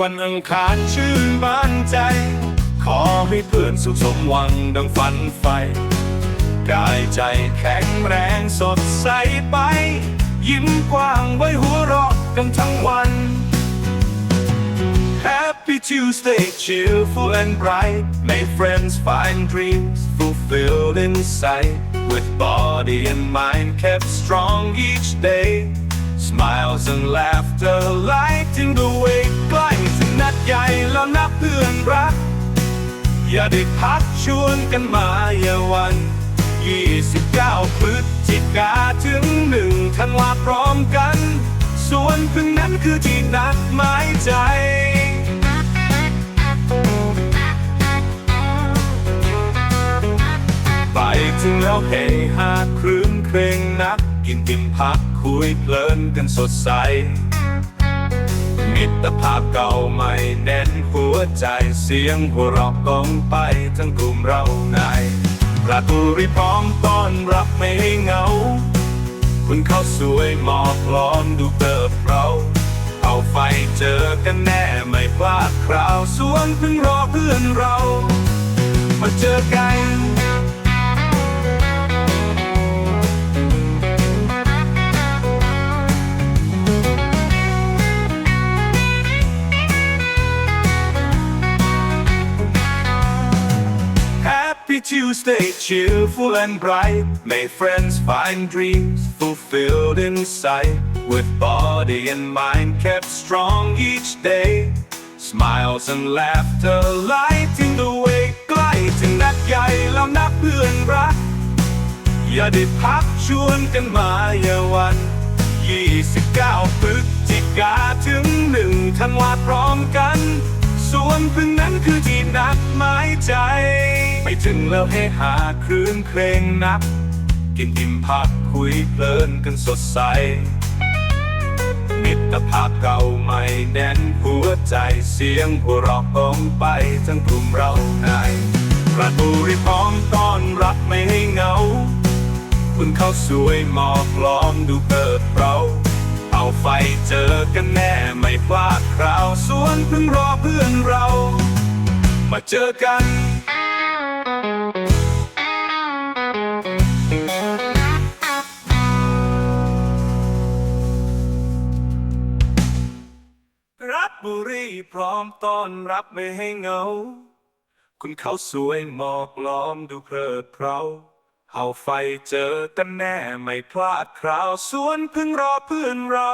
วันอังคารชื่นบานใจ ขอให้เพื่อนสุขสมหวังดังฝันไฟกายใจแข็งแรงสดใสไป ยิ้มกว้างไว้หัวเราะกันทั้งวัน Happy Tuesday, cheerful and bright. May friends find dreams fulfilled in sight. With body and mind kept strong each day. Smiles and laughter lighting the way. ใกล้ถึงนัดใหญ่แล้วนับเพื่อนรัก อย่าได้พักชวนกันมาอย่าวัน 29 พฤศจิกาถึงหนึ่งธันวาพร้อมกัน ส่วนพึ่งนั้นคือที่นัดหมายใจไปถึงแล้วเฮฮาครื้นเครงนัก กินกินพักคุยเพลินกันสดใส มิตรภาพเก่าใหม่แน่นหัวใจเสียงหัวเราะกองไปทั้งกลุ่มเรานประตูรีพร้อมต้อนรับไม่ให้เหงา คุณเข้าสวยหมอกล้อมดูเติบเราเอาไฟเจอกันแน่ไม่พลาดคราวสวนเพิ่งรอเพื่อนเรา มาเจอกัน Happy Tuesday, cheerful and bright. May friends find dreams fulfilled in sight. With body and mind kept strong each day. Smiles and laughter lighting the way. ใกล้ถึงนัดใหญ่แล้วนับเพื่อนรัก อย่าได้พักชวนกันมาอย่าวัน 29พฤศจิกาถึงหนึ่งธันวาพร้อมกันส่วนพึ่งนั้นคือที่นัดหมายใจ ไปถึงแล้วให้หาคลื่นเพลงนับ กินอิ่มพักคุยเพลินกันสดใส มิตรภาพเก่าใหม่แน่นหัวใจเสียงหัวเราะกองไปทั้งกลุ่มเรานายประตูรีพร้อมต้อนรับไม่ให้เหงา คุณเข้าสวยหมอกล้อมดูเกิดเราเอาไฟเจอกันแน่ไม่พลาดคราวสวนเพิ่งรอเพื่อนเรา มาเจอกัน บุรีพร้อมต้อนรับไม่ให้เหงา คุณเขาสวยหมอกล้อมดูเพลิดเพลาเอาไฟเจอแต่แน่ไม่พลาดคราวสวนเพิ่งรอเพื่อนเรา